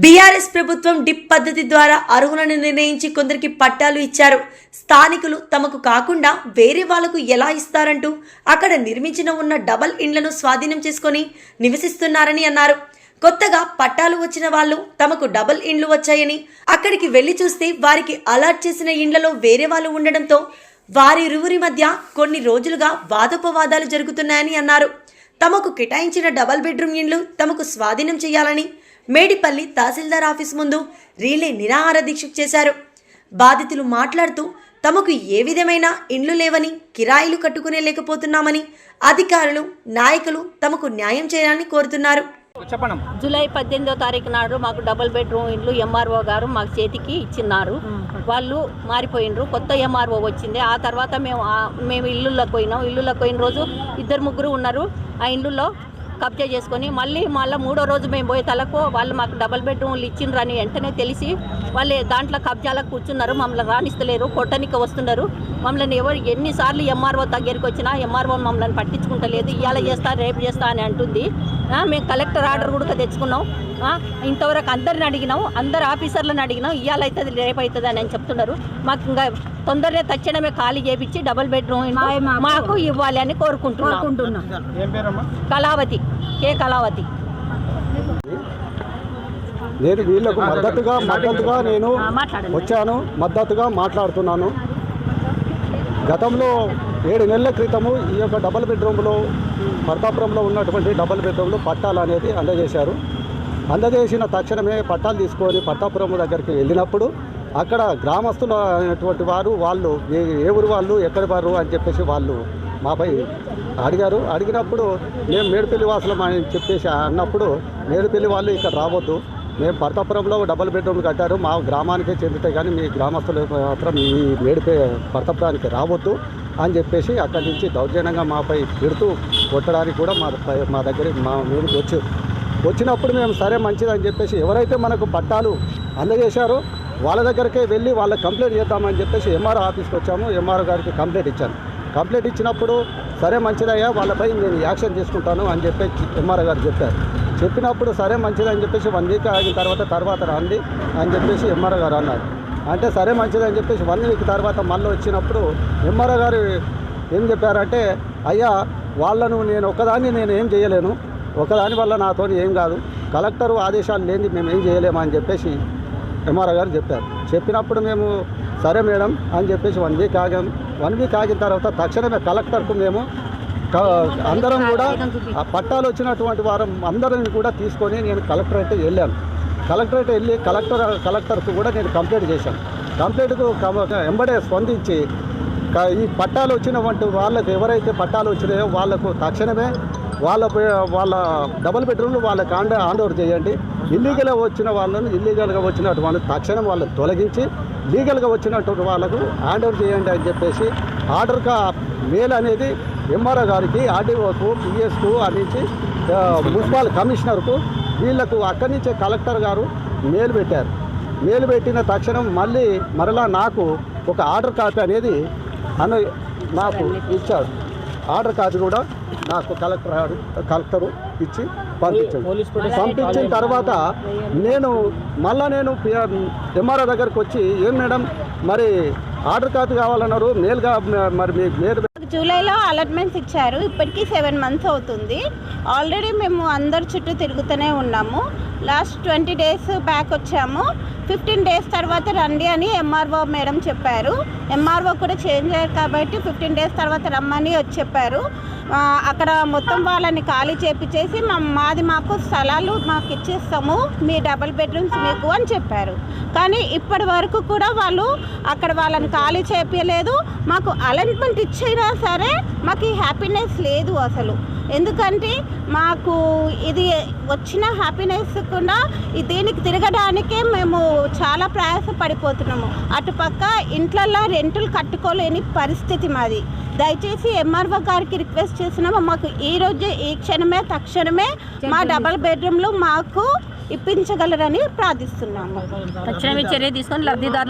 BRS ప్రభుత్వం dip పద్ధతి ద్వారా అర్హులను నిర్ణయించి కొందరికి పట్టాలు ఇచ్చారు. స్థానికులు తమకు కాకుండా వేరే వాళ్ళకు ఎలా ఇస్తారంటూ అక్కడ నిర్మించిన ఉన్న డబల్ ఇండ్లను స్వాధీనం చేసుకొని నివసిస్తున్నారని అన్నారు. కొత్తగా పట్టాలు వచ్చిన వాళ్ళు తమకు డబల్ ఇండ్లు వచ్చాయని అక్కడికి వెళ్ళి చూస్తే వారికి అలర్ట్ చేసిన ఇండ్లలో వేరే వాళ్ళు ఉండడంతో వారిరువురి మధ్య కొన్ని రోజులుగా వాదోపవాదాలు జరుగుతున్నాయని అన్నారు. తమకు కేటాయించిన డబల్ బెడ్రూమ్ ఇండ్లు తమకు స్వాధీనం చేయాలని మేడిపల్లి తహసీల్దార్ ఆఫీస్ ముందు రీలే నిరాహార దీక్ష చేశారు. బాధితులు మాట్లాడుతూ తమకు ఏ విధమైన ఇండ్లు లేవని కిరాయిలు కట్టుకునే లేకపోతున్నామని అధికారులు నాయకులు తమకు న్యాయం చేయాలని కోరుతున్నారు. చెప్పండి జూలై పద్దెనిమిదో తారీఖు నాడు మాకు డబుల్ బెడ్రూమ్ ఇండ్లు ఎంఆర్ఓ గారు మాకు చేతికి ఇచ్చిన్నారు. వాళ్ళు మారిపోయినరు కొత్త ఎంఆర్ఓ వచ్చింది. ఆ తర్వాత మేము మేము ఇల్లులోకి పోయినాం. ఇల్లులోకి పోయిన రోజు ఇద్దరు ముగ్గురు ఉన్నారు. ఆ ఇల్లులో కబ్జా చేసుకొని మళ్ళీ మళ్ళీ మూడో రోజు మేము పోయే తలకు వాళ్ళు మాకు డబుల్ బెడ్రూమ్లు ఇచ్చిండ్రని వెంటనే తెలిసి వాళ్ళు దాంట్లో కబ్జాలకు కూర్చున్నారు మమ్మల్ని రాణిస్తలేరు కొట్టనికి వస్తున్నారు. మమ్మల్ని ఎవరు ఎన్నిసార్లు ఎంఆర్ఓ దగ్గరికి వచ్చినా ఎంఆర్ఓ మమ్మల్ని పట్టించుకుంటలేదు ఇవాళ చేస్తా రేపు చేస్తా అని అంటుంది. మేము కలెక్టర్ ఆర్డర్ కూడా తెచ్చుకున్నాం. ఇంతవరకు అందరిని అడిగినాం అందరు ఆఫీసర్లను అడిగినాం ఇవాళ అవుతుంది రేపు అవుతుంది అని చెప్తున్నారు. మాకు ఇంకా తొందరగా తక్షణమే ఖాళీ చేపించి డబుల్ బెడ్రూమ్ మాకు ఇవ్వాలి అని కోరుకుంటున్నాం. కళావతి కే కళావతి. నేను వీళ్ళకు మద్దతుగా మద్దతుగా నేను వచ్చాను మద్దతుగా మాట్లాడుతున్నాను. గతంలో ఏడు నెలల క్రితము ఈ యొక్క డబల్ బెడ్రూమ్లో ప్రతాపురంలో ఉన్నటువంటి డబల్ బెడ్రూమ్లో పట్టాలు అనేది అందజేశారు. అందజేసిన తక్షణమే పట్టాలు తీసుకొని పట్టాపురం దగ్గరికి వెళ్ళినప్పుడు అక్కడ గ్రామస్తులు అనేటువంటి వారు వాళ్ళు ఏ ఊరు వాళ్ళు ఎక్కడి వారు అని చెప్పేసి వాళ్ళు మాపై అడిగారు. అడిగినప్పుడు మేము మేడిపల్లి వాసులం అని చెప్పేసి అన్నప్పుడు మేడిపల్లి వాళ్ళు ఇక్కడ రావద్దు. మేము భర్తపురంలో డబుల్ బెడ్రూమ్లు కట్టారు. మా గ్రామానికే చెందితే కానీ మీ గ్రామస్తులు మాత్రం ఈ మేడిపే భర్తపురానికి రావద్దు అని చెప్పేసి అక్కడి నుంచి దౌర్జన్యంగా మాపై తిడుతూ కొట్టడానికి కూడా మా పై- మా దగ్గర మా మీదకి వచ్చారు వచ్చినప్పుడు మేము సరే మంచిదని చెప్పేసి ఎవరైతే మనకు పట్టాలు అందజేశారో వాళ్ళ దగ్గరికే వెళ్ళి వాళ్ళ కంప్లైంట్ చేద్దామని చెప్పేసి ఎంఆర్ఓ ఆఫీస్కి వచ్చాము. ఎంఆర్ఓ గారికి కంప్లైంట్ ఇచ్చాను. కంప్లైంట్ ఇచ్చినప్పుడు సరే మంచిదయ్యా వాళ్ళపై నేను యాక్షన్ తీసుకుంటాను అని చెప్పేసి ఎంఆర్ఓ గారు చెప్పారు. చెప్పినప్పుడు సరే మంచిదని చెప్పేసి వన్ వీక్ ఆగిన తర్వాత తర్వాత రండి అని చెప్పేసి ఎంఆర్ఓ గారు అన్నారు. అంటే సరే మంచిదని చెప్పేసి వన్ వీక్ తర్వాత మళ్ళీ వచ్చినప్పుడు ఎంఆర్ఓ గారు ఏం చెప్పారంటే అయ్యా వాళ్ళను నేను ఒకదాన్ని నేను ఏం చేయలేను. ఒకదాని వల్ల నాతో ఏం కాదు. కలెక్టరు ఆదేశాలు లేని మేము ఏం చేయలేము అని చెప్పేసి ఎంఆర్ఓ గారు చెప్పారు. చెప్పినప్పుడు మేము సరే మేడం అని చెప్పేసి వన్ వీక్ ఆగాం. వన్ వీక్ ఆగిన తర్వాత తక్షణమే కలెక్టర్కు మేము అందరం కూడా ఆ పట్టాలు వచ్చినటువంటి వారం అందరిని కూడా తీసుకొని నేను కలెక్టరేట్ వెళ్ళాను. కలెక్టరేట్ వెళ్ళి కలెక్టర్ కలెక్టర్కు కూడా నేను కంప్లైంట్ చేశాను. కంప్లైంట్కు కమ- ఎంబడే స్పందించి ఈ పట్టాలు వచ్చినటువంటి వాళ్ళకు ఎవరైతే పట్టాలు వచ్చినాయో వాళ్ళకు తక్షణమే వాళ్ళ పే- వాళ్ళ డబుల్ బెడ్రూమ్లు వాళ్ళకి ఆండ హ్యాండ్ ఓవర్ చేయండి. ఇల్లీగల్గా వచ్చిన వాళ్ళను ఇల్లీగల్గా వచ్చినటువంటి వాళ్ళని తక్షణం వాళ్ళని తొలగించి లీగల్గా వచ్చినటువంటి వాళ్ళకు హ్యాండ్ ఓవర్ చేయండి అని చెప్పేసి ఆర్డర్గా మేల్ అనేది ఎంఆర్ఓ గారికి ఆర్డీఓకు పిఎస్కు అందించి మున్సిపల్ కమిషనర్కు వీళ్ళకు అక్కడి నుంచే కలెక్టర్ గారు మేలు పెట్టారు. మేలు పెట్టిన తక్షణం మళ్ళీ మరలా నాకు ఒక ఆర్డర్ కాపీ అనేది అను నాకు ఇచ్చాడు ఆర్డర్ కాపీ కూడా నాకు కలెక్టర్ కలెక్టరు ఇచ్చి పంపించాడు. పంపించిన తర్వాత నేను మళ్ళా నేను ఎంఆర్ఓ దగ్గరకు వచ్చి ఏం మేడం మరి ఆర్డర్ కాపీ కావాలన్నారు మేలుగా మరి మీకు మేలు జూలైలో అలాట్మెంట్స్ ఇచ్చారు. ఇప్పటికీ సెవెన్ మంత్స్ అవుతుంది. ఆల్రెడీ మేము అందరు చుట్టూ తిరుగుతూనే ఉన్నాము. లాస్ట్ ట్వంటీ డేస్ బ్యాక్ వచ్చాము. ఫిఫ్టీన్ డేస్ తర్వాత రండి అని ఎంఆర్ఓ మేడం చెప్పారు. ఎంఆర్ఓ కూడా చేంజ్ అయ్యారు కాబట్టి ఫిఫ్టీన్ డేస్ తర్వాత రమ్మని వచ్చి చెప్పారు. అక్కడ మొత్తం వాళ్ళని ఖాళీ చేపించేసి మా మాది మాకు స్థలాలు మాకు ఇచ్చేస్తాము మీ డబుల్ బెడ్రూమ్స్ మీకు అని చెప్పారు. కానీ ఇప్పటి వరకు కూడా వాళ్ళు అక్కడ వాళ్ళని ఖాళీ చేపించలేదు మాకు అలైన్మెంట్ ఇచ్చినా సరే మాకు ఈ హ్యాపీనెస్ లేదు అసలు. ఎందుకంటే మాకు ఇది వచ్చిన హ్యాపీనెస్ కూడా దీనికి తిరగడానికే మేము చాలా ప్రయాస పడిపోతున్నాము అటుపక్క ఇంట్లల్లో రెంటులు కట్టుకోలేని పరిస్థితి మాది. దయచేసి ఎంఆర్ఓ గారికి రిక్వెస్ట్ చేసినాము మాకు ఈ రోజు ఈ క్షణమే తక్షణమే మా డబల్ బెడ్రూమ్లు మాకు ఇప్పించగలరని ప్రార్థిస్తున్నాము. తక్షణమే చర్య తీసుకొని లబ్ధిదారులు